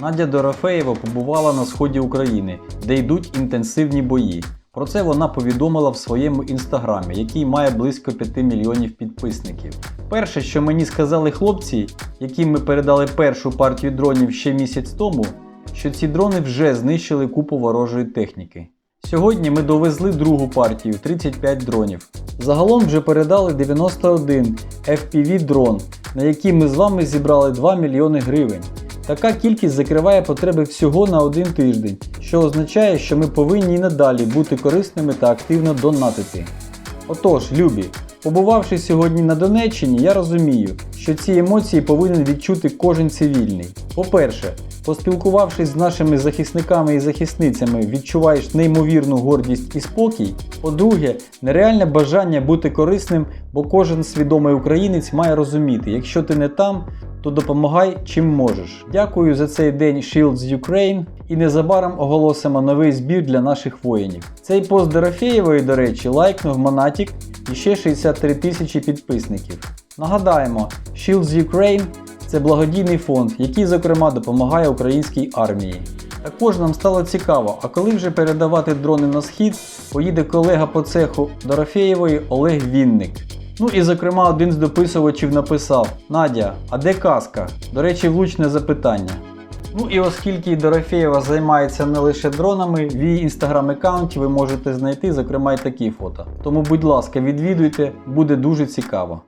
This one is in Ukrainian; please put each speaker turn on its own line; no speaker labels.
Надя Дорофеєва побувала на сході України, де йдуть інтенсивні бої. Про це вона повідомила в своєму інстаграмі, який має близько 5 мільйонів підписників. Перше, що мені сказали хлопці, яким ми передали першу партію дронів ще місяць тому, що ці дрони вже знищили купу ворожої техніки. Сьогодні ми довезли другу партію 35 дронів. Загалом вже передали 91 FPV дрон, на які ми з вами зібрали 2 мільйони гривень. Така кількість закриває потреби всього на один тиждень, що означає, що ми повинні і надалі бути корисними та активно донатити. Отож, любі, побувавши сьогодні на Донеччині, я розумію, що ці емоції повинен відчути кожен цивільний. По-перше, поспілкувавшись з нашими захисниками і захисницями, відчуваєш неймовірну гордість і спокій. По-друге, нереальне бажання бути корисним, бо кожен свідомий українець має розуміти, якщо ти не там, то допомагай чим можеш. Дякую за цей день Shields Ukraine і незабаром оголосимо новий збір для наших воїнів. Цей пост Дорофєєвої, до речі, лайкнув Монатік і ще 63 тисячі підписників. Нагадаємо, Shields Ukraine це благодійний фонд, який, зокрема, допомагає українській армії. Також нам стало цікаво, а коли вже передавати дрони на схід, поїде колега по цеху Дорофєєвої Олег Вінник. Ну і зокрема один з дописувачів написав: Надя, а де казка? До речі, влучне запитання. Ну і оскільки Дорофєєва займається не лише дронами, в її інстаграм-аккаунті ви можете знайти, зокрема, і такі фото. Тому, будь ласка, відвідуйте, буде дуже цікаво.